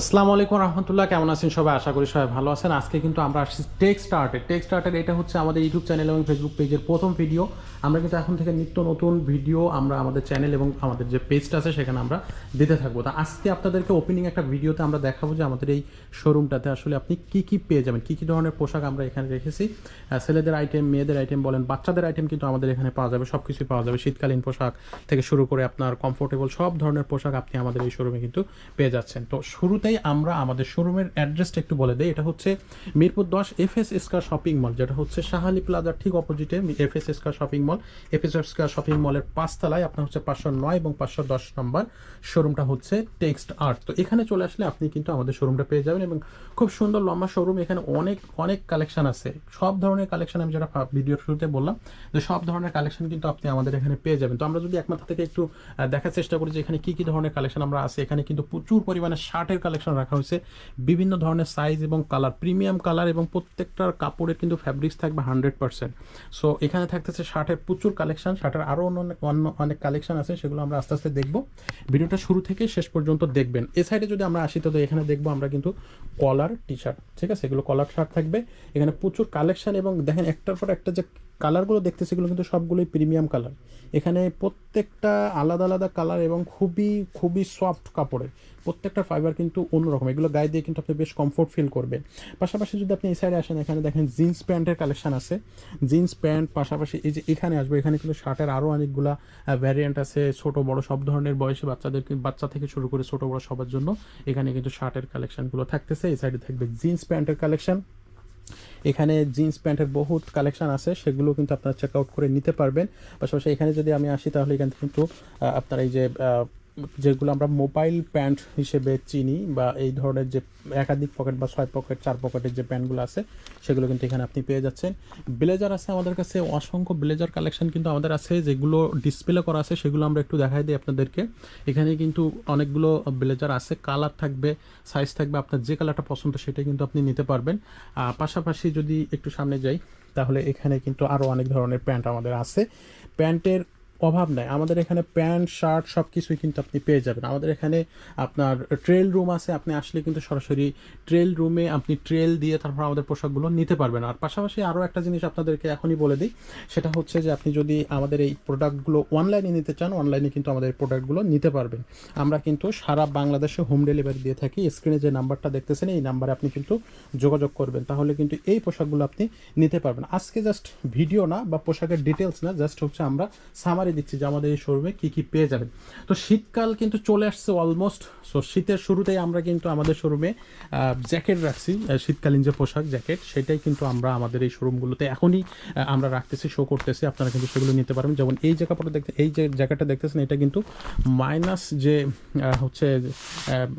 আসসালামু আলাইকুম রহমতুল্লাহ, কেমন আছেন সবাই? আশা করি সবাই ভালো আছেন। আজকে কিন্তু আমরা আসছি টেক স্টার্টের টেক স্টার্টের এটা হচ্ছে আমাদের ইউটিউব চ্যানেল এবং ফেসবুক পেজের প্রথম ভিডিও আমরা কিন্তু এখন থেকে নিত্য নতুন ভিডিও আমরা আমাদের চ্যানেল এবং আমাদের যে পেজটা আছে সেখানে আমরা দিতে থাকব। তা আজকে আপনাদেরকে ওপেনিং একটা ভিডিওতে আমরা দেখাবো যে আমাদের এই শোরুমটাতে আসলে আপনি কি কি পেয়ে যাবেন, কি কি ধরনের পোশাক আমরা এখানে রেখেছি। ছেলেদের আইটেম মেয়েদের আইটেম বলেন, বাচ্চাদের আইটেম কিন্তু আমাদের এখানে পাওয়া যাবে সব কিছুই পাওয়া যাবে। শীতকালীন পোশাক থেকে শুরু করে আপনার কমফোর্টেবল সব ধরনের পোশাক আপনি আমাদের এই শোরুমে কিন্তু পেয়ে যাচ্ছেন। তো শুরুতেই আমরা আমাদের শোরুমের অ্যাড্রেসটা একটু বলে দিই। এটা হচ্ছে মিরপুর দশ F S square shopping mall যেটা হচ্ছে শাহালি প্লাজার ঠিক অপোজিটে F S square shopping mall F S square shopping মলের পাঁচতলায় আপনার হচ্ছে পাঁচশো নয় এবং পাঁচশো দশ নম্বর শোরুমটা হচ্ছে টেক্সট আর্ট তো এখানে চলে আসলে আপনি কিন্তু আমাদের শোরুমটা পেয়ে যাবেন এবং খুব সুন্দর লম্বা শোরুম এখানে অনেক অনেক কালেকশন আছে। সব ধরনের কালেকশন আমি যেটা ভিডিওর শুরুতে বললাম, যে সব ধরনের কালেকশন কিন্তু আপনি আমাদের এখানে পেয়ে যাবেন। তো আমরা যদি একমাত্র থেকে একটু দেখার চেষ্টা করি যে এখানে কি কি ধরনের কালেকশন আমরা আছে। এখানে কিন্তু প্রচুর পরিমাণে শার্টের কালেকশন রাখা হয়েছে। বিভিন্ন ধরনের সাইজ এবং কালার প্রিমিয়াম কালার এবং প্রত্যেকটার কাপড়ের কিন্তু ফ্যাব্রিক্স থাকবে হান্ড্রেড পার্সেন্ট সো এখানে থাকতেছে শার্টের প্রচুর কালেকশন শার্টের আরও অন্য অনেক অন্য অনেক কালেকশন আছে, সেগুলো আমরা আস্তে আস্তে দেখব। ভিডিওটা শুরু থেকে শেষ পর্যন্ত দেখবেন। এ সাইডে যদি আমরা আসি, তো এখানে দেখব আমরা কিন্তু কলার টি শার্ট ঠিক আছে? এগুলো কলার শার্ট থাকবে। এখানে প্রচুর কালেকশন এবং দেখেন একটার পর একটা যে কালারগুলো দেখতে সেগুলো কিন্তু সবগুলোই প্রিমিয়াম কালার এখানে প্রত্যেকটা আলাদা আলাদা কালার এবং খুবই খুবই সফট কাপড়ের। প্রত্যেকটা ফাইবার কিন্তু অন্যরকম। এগুলো গায়ে দিয়ে কিন্তু আপনি বেশ কমফোর্ট ফিল করবেন। পাশাপাশি যদি আপনি এই সাইডে আসেন, এখানে দেখেন জিন্স প্যান্টের কালেকশন আছে। জিন্স প্যান্ট পাশাপাশি এই যে এখানে আসবে, এখানে কিন্তু শার্টের আরও অনেকগুলা ভ্যারিয়েন্ট আছে, ছোট, বড়, সব ধরনের বয়সী বাচ্চাদের বাচ্চা থেকে শুরু করে ছোট, বড় সবার জন্য এখানে কিন্তু শার্টের কালেকশনগুলো থাকতেছে। এই সাইডে থাকবে জিন্স প্যান্টের কালেকশান এখানে জিন্স প্যান্টের বহুত কালেকশান আছে, সেগুলো কিন্তু আপনারা চেক আউট করে নিতে পারবেন। পাশাপাশি এখানে যদি আমি আসি, তাহলে এখানে কিন্তু আপনার এই যে যেগুলো আমরা মোবাইল প্যান্ট হিসেবে চিনি বা এই ধরনের যে একাধিক পকেট বা ছয় পকেট, চার পকেটের যে প্যান্টগুলো আছে, সেগুলো কিন্তু এখানে আপনি পেয়ে যাচ্ছেন। ব্লেজার আছে আমাদের কাছে, অসংখ্য ব্লেজার কালেকশন কিন্তু আমাদের আছে, যেগুলো ডিসপ্লে করা আছে, সেগুলো আমরা একটু দেখাই দিই আপনাদেরকে। এখানে কিন্তু অনেকগুলো ব্লেজার আছে, কালার থাকবে, সাইজ থাকবে, আপনার যে কালারটা পছন্দ সেটা কিন্তু আপনি নিতে পারবেন। পাশাপাশি যদি একটু সামনে যাই, তাহলে এখানে কিন্তু আরও অনেক ধরনের প্যান্ট আমাদের আছে। প্যান্টের অভাব নাই। আমাদের এখানে প্যান্ট, শার্ট সব কিছুই কিন্তু আপনি পেয়ে যাবেন। আমাদের এখানে আপনার ট্রেল রুম আছে, আপনি আসলে কিন্তু সরাসরি ট্রেল রুমে আপনি ট্রেল দিয়ে তারপর আমাদের পোশাকগুলো নিতে পারবেন। আর পাশাপাশি আরও একটা জিনিস আপনাদেরকে এখনই বলে দিই, সেটা হচ্ছে যে আপনি যদি আমাদের এই প্রোডাক্টগুলো অনলাইনে নিতে চান, অনলাইনে কিন্তু আমাদের প্রোডাক্টগুলো নিতে পারবেন। আমরা কিন্তু সারা বাংলাদেশে হোম ডেলিভারি দিয়ে থাকি। স্ক্রিনে যে নাম্বারটা দেখতেছেন, এই নাম্বারে আপনি কিন্তু যোগাযোগ করবেন। তাহলে কিন্তু এই পোশাকগুলো আপনি নিতে পারবেন। আজকে জাস্ট ভিডিও না বা পোশাকের ডিটেলস না, জাস্ট হচ্ছে আমরা সামারি দিচ্ছি যে আমাদের এই শোরুমে কী কী পেয়ে যাবেন। তো শীতকাল কিন্তু চলে আসছে অলমোস্ট সো শীতের শুরুতেই আমরা কিন্তু আমাদের শোরুমে জ্যাকেট রাখছি। শীতকালীন যে পোশাক জ্যাকেট সেটাই কিন্তু আমরা আমাদের এই শোরুমগুলোতে এখনই আমরা রাখতেছি শো করতেছি। আপনারা কিন্তু সেগুলো নিতে পারবেন। যেমন এই যে কাপড়টা দেখতে, এই যে জ্যাকেটটা দেখতেছেন, এটা কিন্তু মাইনাস যে হচ্ছে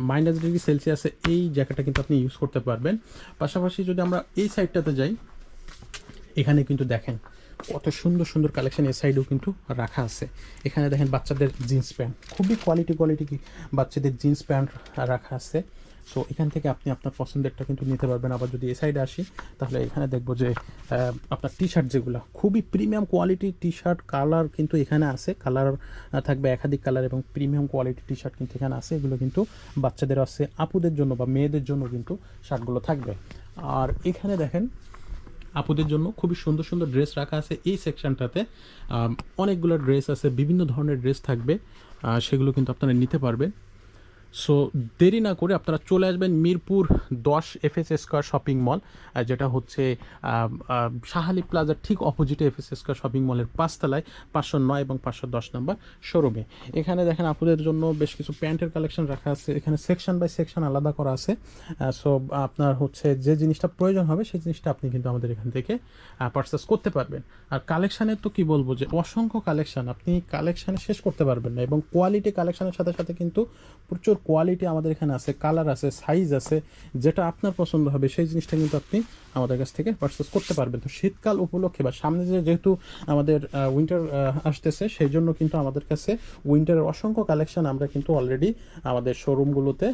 মাইনাস ডিগ্রি সেলসিয়াসে এই জ্যাকেটটা কিন্তু আপনি ইউজ করতে পারবেন। পাশাপাশি যদি আমরা এই সাইডটাতে যাই, এখানে কিন্তু দেখেন কত সুন্দর সুন্দর কালেকশন এই সাইডেও কিন্তু রাখা আছে। এখানে দেখেন বাচ্চাদের জিন্স প্যান্ট খুবই কোয়ালিটি কোয়ালিটি বাচ্চাদের জিন্স প্যান্ট রাখা আছে। সো এখান থেকে আপনি আপনার পছন্দেরটা কিন্তু নিতে পারবেন। আবার যদি এ সাইডে আসি, তাহলে এখানে দেখব যে আপনার টি শার্ট যেগুলো, খুবই প্রিমিয়াম কোয়ালিটির টি শার্ট কালার কিন্তু এখানে আছে। কালার থাকবে একাধিক কালার এবং প্রিমিয়াম কোয়ালিটি টি শার্ট কিন্তু এখানে আছে। এগুলো কিন্তু বাচ্চাদের আছে, আপুদের জন্য বা মেয়েদের জন্য কিন্তু শার্টগুলো থাকবে। আর এখানে দেখেন আপুদের জন্য খুবই সুন্দর সুন্দর ড্রেস রাখা আছে। এই সেকশনটাতে অনেকগুলো ড্রেস আছে, বিভিন্ন ধরনের ড্রেস থাকবে সেগুলো কিন্তু আপনারা নিতে পারবেন। সো দেরি না করে আপনারা চলে আসবেন মিরপুর দশ F S square shopping mall যেটা হচ্ছে শাহালি প্লাজার ঠিক অপোজিটে এফ এস স্কোয়ার শপিং মলের পাঁচতলায়, পাঁচশো নয় এবং পাঁচশো দশ নম্বর শোরুমে এখানে দেখেন আপুদের জন্য বেশ কিছু প্যান্টের কালেকশন রাখা আছে। এখানে সেকশন বাই সেকশন আলাদা করা আছে। সো আপনার হচ্ছে যে জিনিসটা প্রয়োজন হবে, সেই জিনিসটা আপনি কিন্তু আমাদের এখান থেকে পারচেস করতে পারবেন। আর কালেকশানের তো কি বলব যে, অসংখ্য কালেকশান আপনি কালেকশানে শেষ করতে পারবেন না এবং কোয়ালিটি কালেকশানের সাথে সাথে কিন্তু প্রচুর কোয়ালিটি আমাদের এখানে আছে কালার আছে সাইজ আছে যেটা আপনার পছন্দ হবে সেই জিনিসটা কিন্তু আপনি আমাদের কাছ থেকে পারচেস করতে পারবেন। তো শীতকাল উপলক্ষে বা সামনে যে যেহেতু আমাদের উইন্টার আসতেছে সেই জন্য কিন্তু আমাদের কাছে উইন্টারের অসংখ্য কালেকশন আমরা কিন্তু অলরেডি আমাদের শোরুমগুলোতে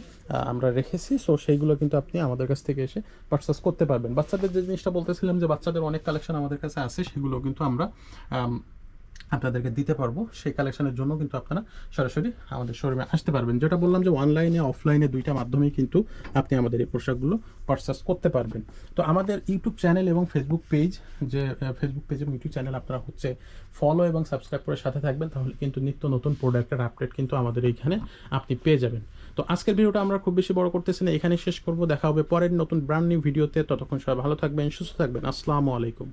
আমরা রেখেছি। সো সেইগুলো কিন্তু আপনি আমাদের কাছ থেকে এসে পারচেস করতে পারবেন। বাচ্চাদের যে জিনিসটা বলতেছিলাম যে বাচ্চাদের অনেক কালেকশন আমাদের কাছে আছে সেগুলো কিন্তু আমরা আম, আপনাদেরকে দিতে পারব। সেই কালেকশনের জন্য কিন্তু আপনারা সরাসরি আমাদের শোরুমে আসতে পারবেন। যেটা বললাম যে অনলাইনে অফলাইনে দুইটা মাধ্যমেই কিন্তু আপনি আমাদের এই পোশাকগুলো পারচেস করতে পারবেন। তো আমাদের ইউটিউব চ্যানেল এবং ফেসবুক পেজ যে ফেসবুক পেজ এবং ইউটিউব চ্যানেল আপনারা হচ্ছে ফলো এবং সাবস্ক্রাইব করে সাথে থাকবেন, তাহলে কিন্তু নিত্য নতুন প্রোডাক্টের আপডেট কিন্তু আমাদের এইখানে আপনি পেয়ে যাবেন। তো আজকের ভিডিওটা আমরা খুব বেশি বড় করতেছি না এখানে শেষ করব। দেখা হবে পরের নতুন ব্র্যান্ড নিউ ভিডিওতে ততক্ষণ সবাই ভালো থাকবেন, সুস্থ থাকবেন। আসসালামু আলাইকুম।